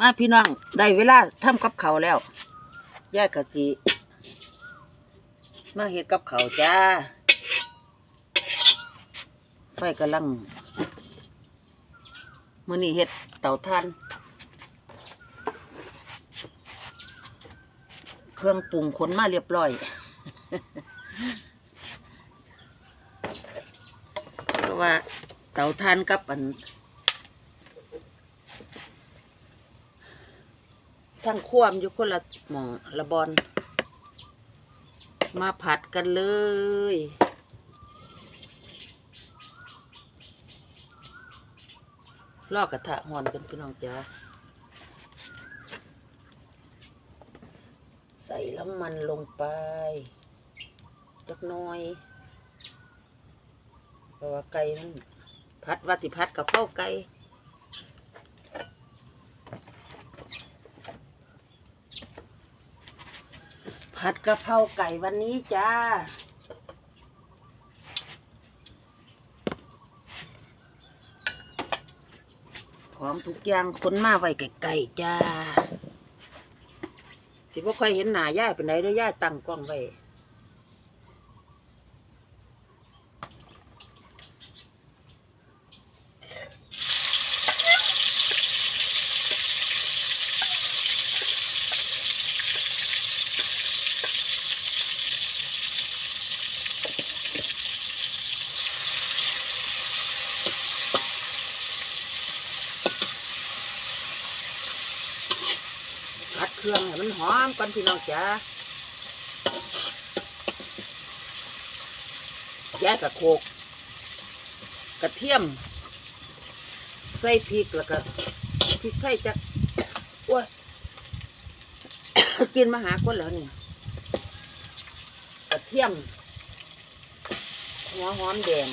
มาพี่น้องได้เวลาทำกับเขาแล้วย่ากะสิมาเฮ็ดกับเขาจ้า ไฟกำลังมือนี้เฮ็ดเต่าถ่าน เครื่องปรุงขนมาเรียบร้อยเพราะว่าเต่าถ่านกับอัน ทั้งควมอยู่คนละหมองละบอลมาผัดกันเลย ลอกกระทะหอนกันพี่น้องจ้าใส่น้ำมันลงไป จักน้อยเพราะว่าไก่มันพัดวัติพัดกับข้าวไก่ ผัดกะเพราไก่วันนี้จ้าพร้อมทุกอย่างคนมาไว้ไก่ๆจ้า สิบ่ค่อยเห็นหน้าย่ายเป็นไหนเด้อย่ายตั้งกล้องไว้ ผัดเครื่องใหอมก่อนพี่น้องจ้าแยกกับโคกกระเทียม ใส่พริกแล้วก็พริกไทยจักโอ้ยกินมาหาคนแล้วนี่กระเทียม หัวหอมแดง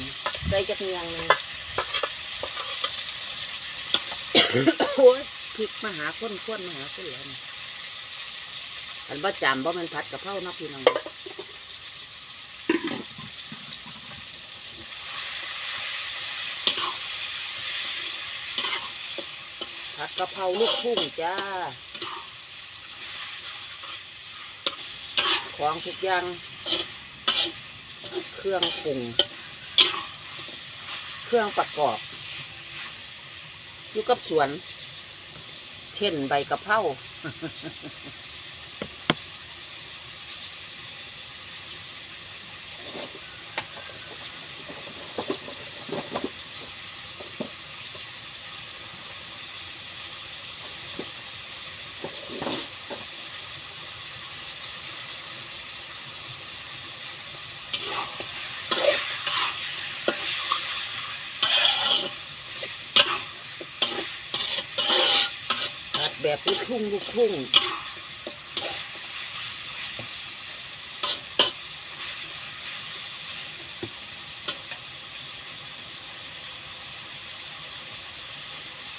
ใส่จักเนียงหนึงโอ้ยพริกมาหาคนคนมาหาคนแล้วนี่ อันบ่จำบ่แมันผัดกะเพราเนาะพี่น้องผัดกะเพราลูกทุ่งจ้า ของทุกอย่าง เครื่องปรุง เครื่องประกอบ อยู่กับสวน เช่นใบกะเพรา ทุ่งลูกทุ่ง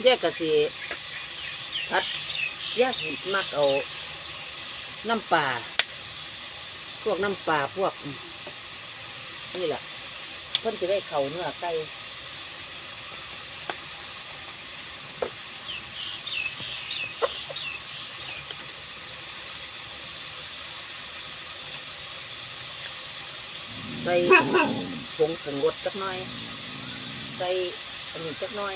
แยกกะสิผัดแยกมักเอาน้ำปลาพวกน้ำปลาพวก นี่แหละเพิ่นจะได้เข่าเนื้อไก่ ใส่ผงผงรสจักหน่อย ใส่อันนี้จักหน่อย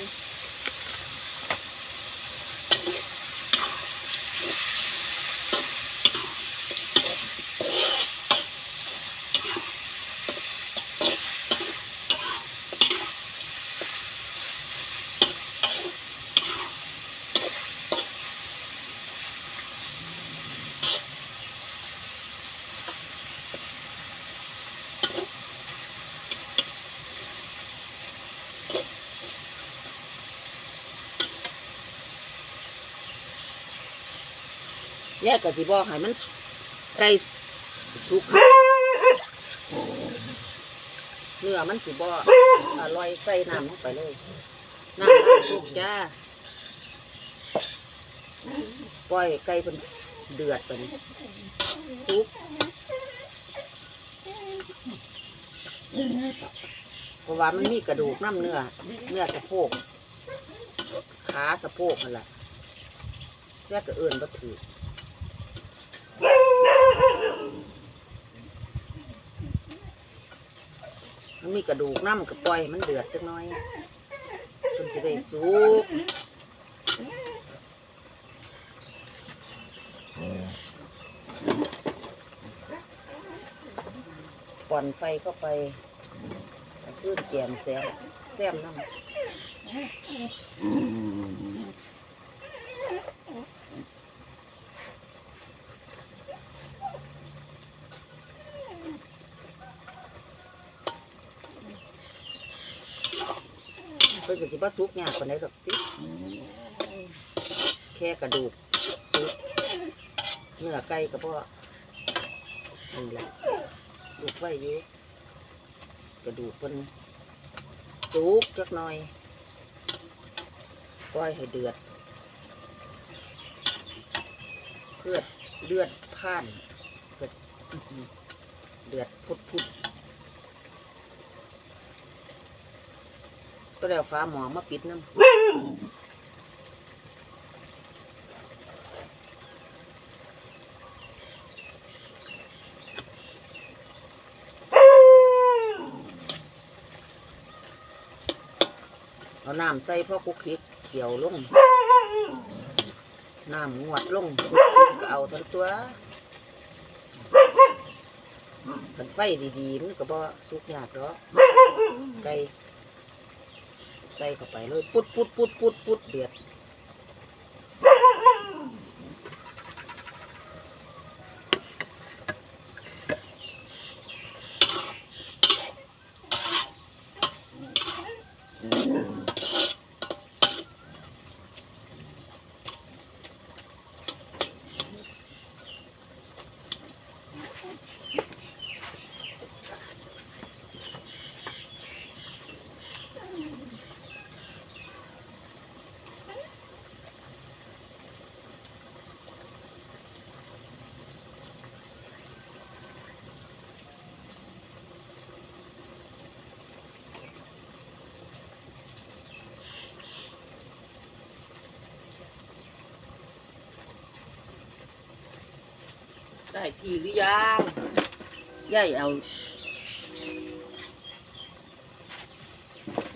ยกกับสิบอกให้มันไก่สุกเนื้อมันสิบออร่อยใส่น้ำลงไปเลยน้ำสุกจ้าปล่อยไก่เป็นเดือดไปนี่สุกเพราะว่ามันมีกระดูกน้ำเนื้อ เนื้อสะโพกขาสะโพกนั่นแหละแยกก็เอื่นบ่ถือ มันมีกระดูกน้ำก็ปล่อยมันเดือดจักหน่อยจนจะได้สุกก่อนไฟเข้าไปขึ้นแกมแซมแซมน้ำ พิ่นก็สิบ่สุกยากปานใดดอกติแค่กระดูกสุกเนื้อไก่ก็บ่นั่นแหละสุกไว้อยู่กระดูกเพิ่นสุกจักหน่อยปล่อยให้เดือดเพื่อเลือดผ่านเดือดอื้อหือเดือดพุดพุด ก็แล้วฟ้าหมอมาปิดน้ำเอาน้ำใส่พ่อคุกคิกเขียวลง น้ำงวดลงคุกคิกก็เอาทั้งตัวกันไฟดีๆมันก็บ่สุกยากหรอกไก่ ใส่เข้าไปเลย ปุดปุดปุดปุดปุดเดือด ได้ทีหรือยังย่ายเอา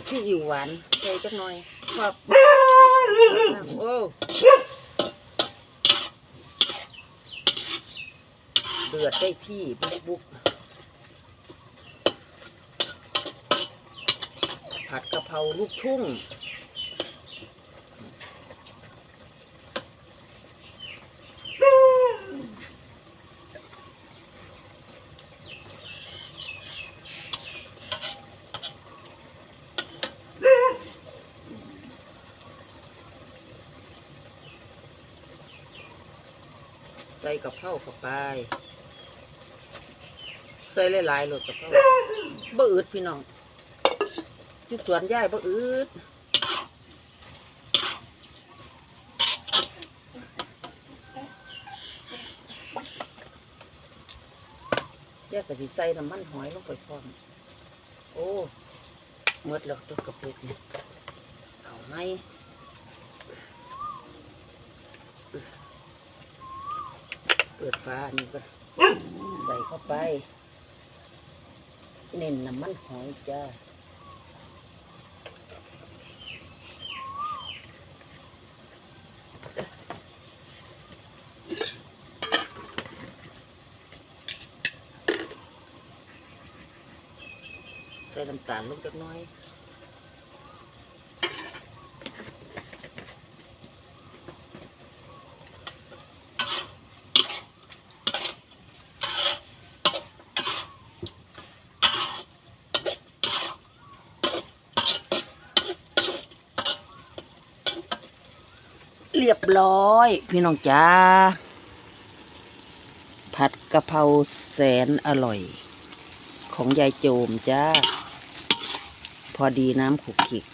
ซีอิ๊วหวานใส่จักหน่อยครับโอ้เดือดได้ที่บุกบุกผัดกะเพราลูกทุ่ง ใส่กะเพราเข้าไป ใส่หลายๆโหลดกะเพราบ่อืดพี่น้องที่สวนยายบ่อืดยายก็สิใส่น้ำมันหอยลงไปพร้อมโอ้หมดแล้วตัวกระปุกนี่ยเอาไหม ปิดฟ้านี่ก็ใส่เข้าไป เน้นน้ำมันหอยจ้าใส่น้ำตาลลงจักหน้อย เรียบร้อย พี่น้องจ้าผัดกะเพราแสนอร่อย ของยายโจมจ้า พอดีน้ำขุกขิก